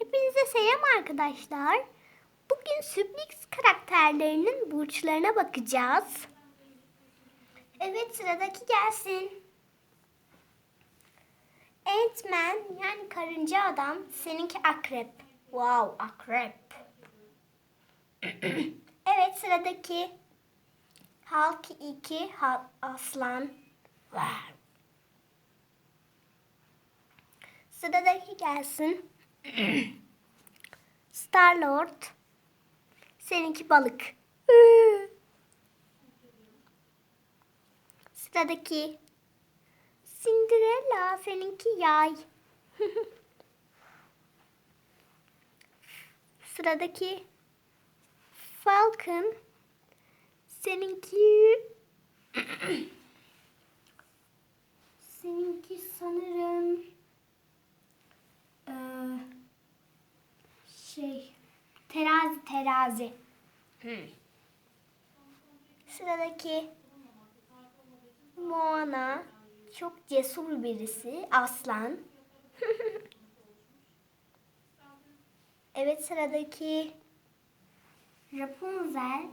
Hepinize selam arkadaşlar. Bugün sürpriz karakterlerinin burçlarına bakacağız. Evet sıradaki gelsin. Ant-Man yani karınca adam seninki akrep. Wow akrep. evet sıradaki Hulk 2 aslan. Wow. Sıradaki gelsin. Star Lord. Seninki balık. Sıradaki Cinderella. Seninki yay. Sıradaki Falcon. Seninki sanırım ee, şey terazi terazi. Sıradaki Moana çok cesur birisi aslan. evet sıradaki Rapunzel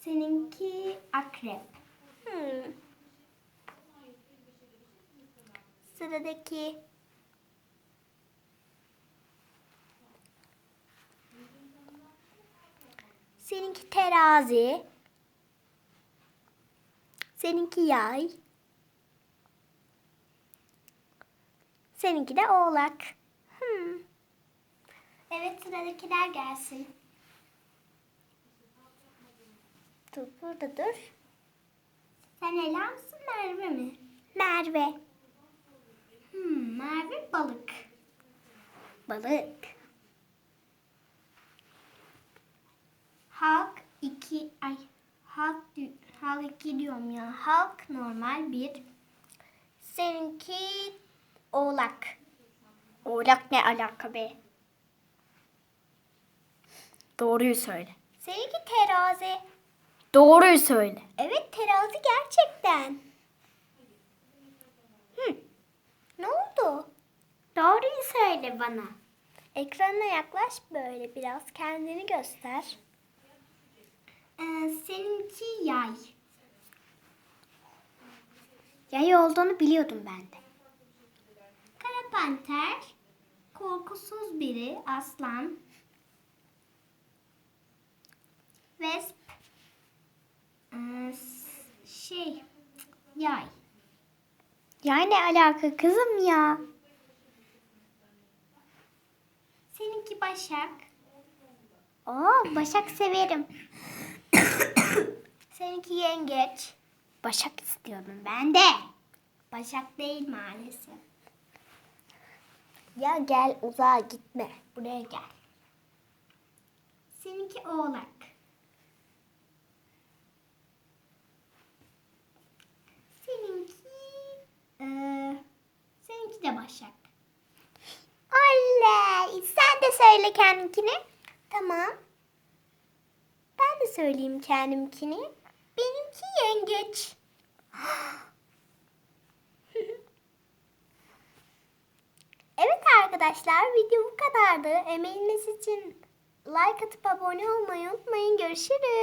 seninki akrep. Hmm. Sıradaki Seninki terazi. Seninki yay. Seninki de oğlak. Hmm. Evet sıradakiler gelsin. Dur burada dur. Sen Ela mısın Merve mi? Merve. Hmm, Merve balık. Balık. Halk 2 ay halk halk 2 diyorum ya. Halk normal bir. Seninki oğlak. Oğlak ne alaka be? Doğruyu söyle. Seninki terazi. Doğruyu söyle. Evet terazi gerçekten. Hı. Ne oldu? Doğruyu söyle bana. Ekranına yaklaş böyle biraz kendini göster. Ee, seninki yay. Yay olduğunu biliyordum ben de. Kara panter, korkusuz biri, aslan. Vesp, ee, şey, yay. Yay ne alaka kızım ya? Seninki başak, Oo Başak severim. Seninki yengeç. Başak istiyordum ben de. Başak değil maalesef. Ya gel uzağa gitme. Buraya gel. Seninki oğlak. Seninki eee, seninki de başak. Oley! Sen de söyle kendininkini. Tamam. Ben de söyleyeyim kendimkini. Benimki yengeç. Evet arkadaşlar video bu kadardı. Emeğiniz için like atıp abone olmayı unutmayın. Görüşürüz.